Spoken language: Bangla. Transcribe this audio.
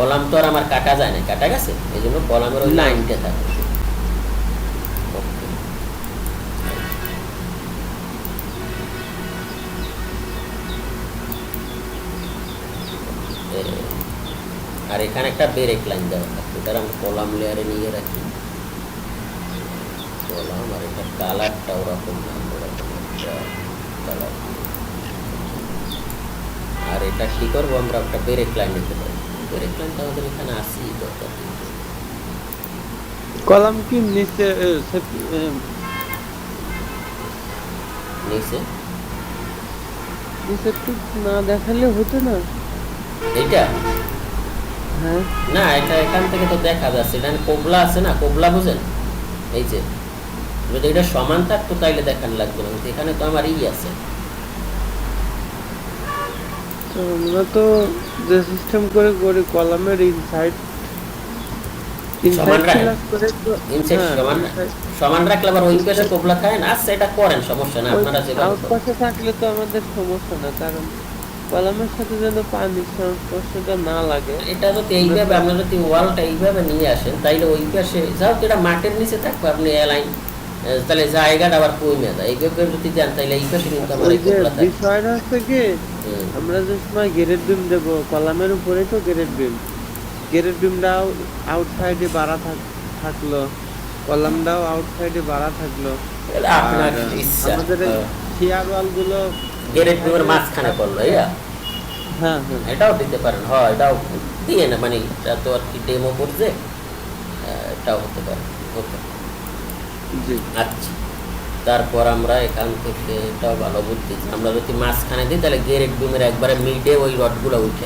কলাম তো আর আমার কাটা যায় না। কাটা গেছে? এই জন্য কলামের ওই লাইনটা থাকে। আর এখানে একটা ব্রেক লাইন দেওয়া থাকে। এটার আমি কলাম লেয়ারে নিয়ে রাখি। কলাম আর এটা কালারটা ওরকম না ওরকম একটা কালার আর এটা কি করব আমরা? একটা ব্রেক লাইন নিতে পারি। লাইনটা আমাদের এখানে আসি দরকার কলাম কি নিচে নিচে? নিচে না দেখালে হতো না। এইটা? হ্যাঁ। না এটা এখান থেকে তো দেখা যাচ্ছে। এটা কোবলা আছে না? কোবলা বুঝেন? এই যে যদি এটা সমান থাকতো তাইলে দেখান লাগবে না। এখানে তো আমার ই আছে। তো আমরা তো যে সিস্টেম করে করি কলামের ইনসাইড সমান ইনসাইড হ্যাঁ, সমান inside- সমান রাখলে আবার ওই পাশে কোবলা খায় না? আচ্ছা এটা করেন সমস্যা না আপনারা ওই যেভাবে থাকলে তো আমাদের সমস্যা না কারণ কলামের সাথে যেন পানির সংস্পর্শটা না লাগে। এটা যদি এইভাবে যদি ওয়ালটা এইভাবে নিয়ে আসেন তাইলে ওই পাশে যাও এটা মাটির নিচে থাকবে? আপনি এলাইন তাহলে জায়গাটা আবার কমে যায়। এইভাবে যদি যান তাহলে এই পাশে কিন্তু আমার ওই এই যে কোবলা থাকে বিষয়টা হচ্ছে কি হুম। আমরা যে সময় গ্রেড বিম দেব কলামের উপরেই তো গ্রেড বিম গ্রেড বিমটাও আউটসাইডে বাড়া থাক- থাকল কলামটাও আউটসাইডে বাড়া থাকল। আমাদের এই শিয়ার ওয়ালগুলো গেরেট বিমের মাঝখানে করল ইয়া? হ্যাঁ হ্যাঁ। এটাও দিতে পারেন হয় এটাও দিয়ে না মানে এটা তো আর কি ডেমো করছে? এটাও হতে পারে ওকে। জি। আচ্ছা। তারপর আমরা এখান থেকে এটাও ভালো বুদ্ধি আমরা যদি মাঝখানে দিই, তাহলে গেরেট বিমের একবারে মিডে ওই রডগুলো উঠে